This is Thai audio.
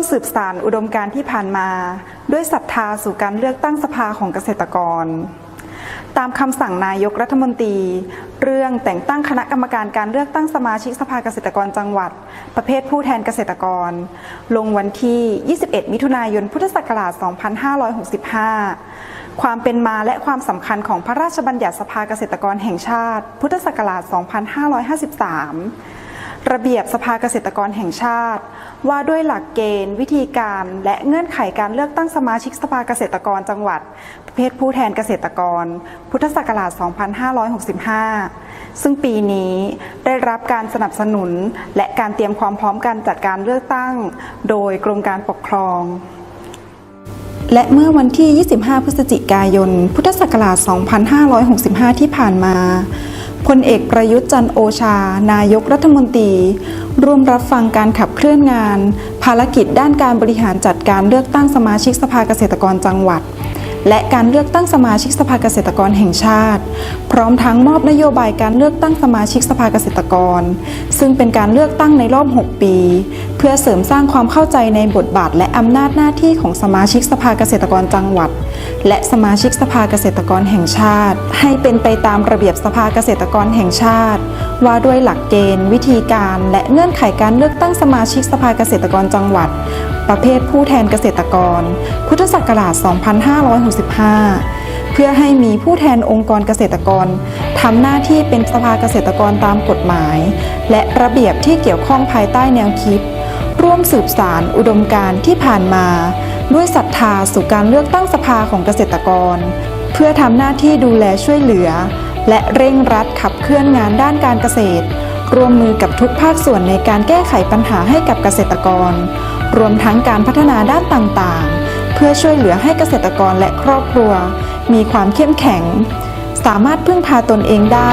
มสืบสานอุดมการณ์ที่ผ่านมา ด้วยศรัทธาสู่การเลือกตั้งสภาของเกษตรกร ตามคำสั่งนายกรัฐมนตรี เรื่องแต่งตั้งคณะกรรมการการเลือกตั้งสมาชิกสภาเกษตรกรจังหวัด ประเภทผู้แทนเกษตรกร ลงวันที่ 21 มิถุนายน พุทธศักราช 2565ความเป็นมาและความสำคัญของพระราชบัญญัติสภาเกษตรกรแห่งชาติ พุทธศักราช 2553 ระเบียบสภาเกษตรกรแห่งชาติ ว่าด้วยหลักเกณฑ์ วิธีการและเงื่อนไขการเลือกตั้งสมาชิกสภาเกษตรกรจังหวัด ประเภทผู้แทนเกษตรกร พุทธศักราช 2565 ซึ่งปีนี้ได้รับการสนับสนุนและการเตรียมความพร้อมการจัดการเลือกตั้ง โดยกรมการปกครองและเมื่อวันที่ 25 พฤศจิกายน พุทธศักราช 2565 ที่ผ่านมา พลเอกประยุทธ์จันโอชา นายกรัฐมนตรี ร่วมรับฟังการขับเคลื่อนงาน ภารกิจด้านการบริหารจัดการเลือกตั้งสมาชิกสภาเกษตรกรจังหวัด และการเลือกตั้งสมาชิกสภาเกษตรกรแห่งชาติ พร้อมทั้งมอบนโยบายการเลือกตั้งสมาชิกสภาเกษตรกร ซึ่งเป็นการเลือกตั้งในรอบ 6 ปี เพื่อเสริมสร้างความเข้าใจในบทบาทและอำนาจหน้าที่ของสมาชิกสภาเกษตรกรจังหวัด และสมาชิกสภาเกษตรกรแห่งชาติ ให้เป็นไปตามระเบียบสภาเกษตรกรแห่งชาติ ว่าด้วยหลักเกณฑ์ วิธีการ และเงื่อนไขการเลือกตั้งสมาชิกสภาเกษตรกรจังหวัด ประเภทผู้แทนเกษตรกร พุทธศักราช2565 เพื่อให้มีผู้แทนองค์กรเกษตรกรทำหน้าที่เป็นสภาเกษตรกรตามกฎหมาย และระเบียบที่เกี่ยวข้องภายใต้แนวคิด ร่วมสืบสารอุดมการณ์ที่ผ่านมา ด้วยศรัทธาสู่การเลือกตั้งสภาของเกษตรกร เพื่อทำหน้าที่ดูแลช่วยเหลือ และเร่งรัดขับเคลื่อนงานด้านการเกษตรร่วมมือกับทุกภาคส่วนในการแก้ไขปัญหาให้กับเกษตรกร รวมทั้งการพัฒนาด้านต่างๆ พื่อช่วยเหลือให้เกษตรกรและครอบครัว มีความเข้มแข็ง สามารถพึ่งพาตนเองได้